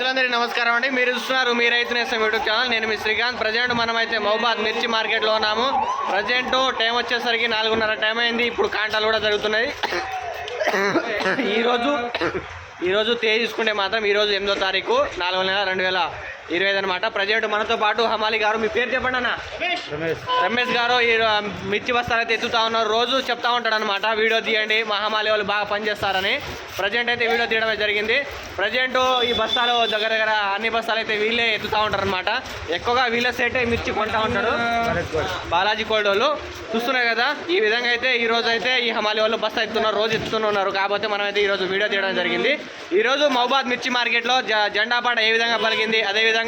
మిత్రులందరికీ నమస్కారం అండి. మీరు చూస్తున్నారు మీ రైతు నేస్తం యూట్యూబ్ ఛానల్. నేను మీ శ్రీకాంత్. ప్రజెంట్ మనం అయితే మహబాద్ మిర్చి మార్కెట్లో ఉన్నాము. ప్రజెంట్ టైం వచ్చేసరికి నాలుగున్నర టైం అయింది. ఇప్పుడు కాంటాలు కూడా జరుగుతున్నాయి. ఈరోజు ఈరోజు తేదీ చూసుకుంటే మాత్రం ఈరోజు ఎనిమిదో తారీఖు నాలుగు నెల రెండు వేల ఇరవై ఐదు అనమాట ప్రజెంట్ మనతో పాటు హమాలి గారు మీ పేరు చెప్పండి అన్న. రమేష్. గారు ఈ మిర్చి బస్తాలు అయితే ఎత్తుతా ఉన్నారు. రోజు చెప్తా ఉంటాడు అనమాట వీడియో తీయండి మా హమాలి వాళ్ళు బాగా పనిచేస్తారని. ప్రజెంట్ అయితే వీడియో తీయడమే జరిగింది. ప్రజెంట్ ఈ బస్తాలు దగ్గర దగ్గర అన్ని బస్తాలు అయితే వీళ్ళే ఎత్తుతా ఉంటారు అనమాట ఎక్కువగా వీళ్ళ సేటే మిర్చి కొంటా ఉంటాడు బాలాజీ కోల్డ్ వాళ్ళు. చూస్తున్నారు కదా ఈ విధంగా అయితే ఈ రోజు అయితే ఈ హమాలి వాళ్ళు బస్తా ఎత్తున్నారు రోజు ఎత్తుతూనే ఉన్నారు. కాకపోతే మనం అయితే ఈ రోజు వీడియో తీయడం జరిగింది. ఈ రోజు మహబాద్ మిర్చి మార్కెట్లో జ- జెండా పాట ఏ విధంగా పలికింది అదేవిధంగా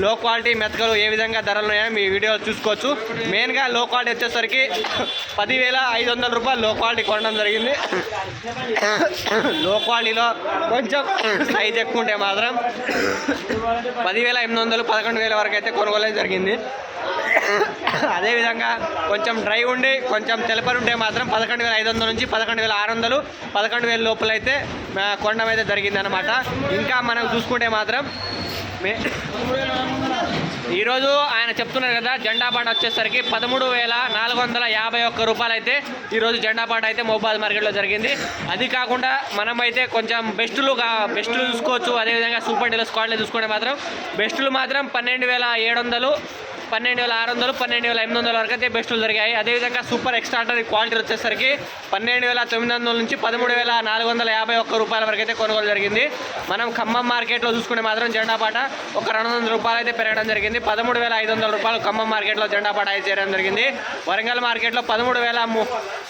లో క్వాలిటీ మెతకలు ఏ విధంగా ధరలు ఉన్నాయో మీ వీడియో చూసుకోవచ్చు. మెయిన్గా లో క్వాలిటీ వచ్చేసరికి పదివేల ఐదు వందల రూపాయలు లో క్వాలిటీ కొనడం జరిగింది. లో క్వాలిటీలో కొంచెం సైజ్ ఎక్కువ ఉంటే మాత్రం పదివేల ఎనిమిది వందలు పదకొండు వేల వరకు అయితే కొనుగోలు జరిగింది. అదేవిధంగా కొంచెం డ్రై ఉండి కొంచెం తెలపరి ఉంటే మాత్రం పదకొండు వేల ఐదు వందల నుంచి పదకొండు వేల ఆరు వందలు పదకొండు వేల లోపల అయితే ఆ, కొనడం అయితే జరిగింది అనమాట ఇంకా మనం చూసుకుంటే మాత్రం మే ఈరోజు ఆయన చెప్తున్నారు కదా జెండా పాట వచ్చేసరికి పదమూడు వేల నాలుగు వందల యాభై ఒక్క రూపాయలు అయితే ఈరోజు జెండా పాట అయితే మొబైల్ మార్కెట్లో జరిగింది. అది కాకుండా మనం అయితే కొంచెం బెస్టులు బెస్టులు చూసుకోవచ్చు. అదేవిధంగా సూపర్ డీలర్ స్క్వాడ్లో చూసుకుంటే మాత్రం బెస్టులు మాత్రం పన్నెండు వేల ఏడు వందలు పన్నెండు వేల ఆరు వందలు పన్నెండు వేల ఎనిమిది వందల వరకు అయితే బెస్టులు జరిగాయి. అదేవిధంగా సూపర్ ఎక్స్ట్రాటరీ క్వాలిటీ వచ్చేసరికి పన్నెండు వేల తొమ్మిది వందల నుంచి పదమూడు వేల నాలుగు వందల యాభై ఒక్క రూపాయల వరకు అయితే కొనుగోలు జరిగింది. మనం ఖమ్మం మార్కెట్లో చూసుకుంటే మాత్రం జెండా పాట ఒక రెండు వందల రూపాయలు అయితే పెరగడం జరిగింది. పదమూడు వేల ఐదు వందల రూపాయలు ఖమ్మం మార్కెట్లో జెండా పాట అయితే చేరడం జరిగింది. వరంగల్ మార్కెట్లో పదమూడు వేల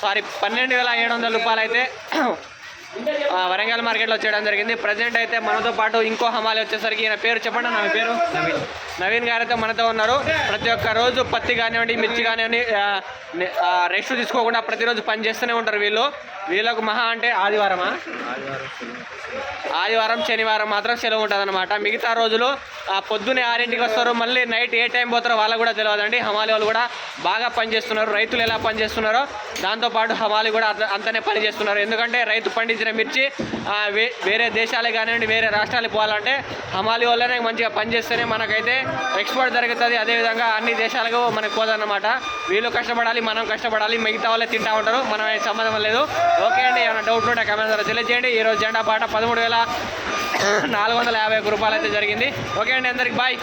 సారీ పన్నెండు వేల ఏడు వందల రూపాయలు అయితే వరంగల్ మార్కెట్లో చేయడం జరిగింది. ప్రజెంట్ అయితే మనతో పాటు ఇంకో హమాలి వచ్చేసరికి ఈయన పేరు చెప్పండి నా పేరు? నవీన్. నవీన్ గారితో మనతో ఉన్నారు. ప్రతి ఒక్క రోజు పత్తి కానివ్వండి మిర్చి కానివ్వండి రెస్ట్ తీసుకోకుండా ప్రతిరోజు పని చేస్తూనే ఉంటారు వీళ్ళు. వీళ్ళకు మహా అంటే ఆదివారమా? ఆదివారం శనివారం మాత్రం సెలవు ఉంటుంది అనమాట మిగతా రోజులు ఆ పొద్దున్నే ఆరింటికి వస్తారు. మళ్ళీ నైట్ ఏ టైం పోతారో వాళ్ళకు కూడా తెలియదండి హమాలి వాళ్ళు కూడా బాగా పనిచేస్తున్నారు రైతులు ఎలా పనిచేస్తున్నారో దాంతోపాటు హమాలి కూడా అంతనే పని చేస్తున్నారు. ఎందుకంటే రైతు పండించిన మిర్చి వే వేరే దేశాలే కానివ్వండి వేరే రాష్ట్రాలకు పోవాలంటే హమాలి వాళ్ళనే మంచిగా పనిచేస్తేనే మనకైతే ఎక్స్పోర్ట్ జరుగుతుంది. అదేవిధంగా అన్ని దేశాలకు మనకు పోదన్నమాట. వీళ్ళు కష్టపడాలి మనం కష్టపడాలి మిగతా వాళ్ళే తింటా ఉంటారు. మనం సంబంధం లేదు. ఓకే అండి ఏమైనా డౌట్ ఉంటే కమెంట్ ద్వారా తెలియజేయండి. ఈరోజు జెండా పాట పదమూడు వేల నాలుగు వందల యాభై ఒక రూపాయలు అయితే జరిగింది. ఓకే అండి అందరికి బాయ్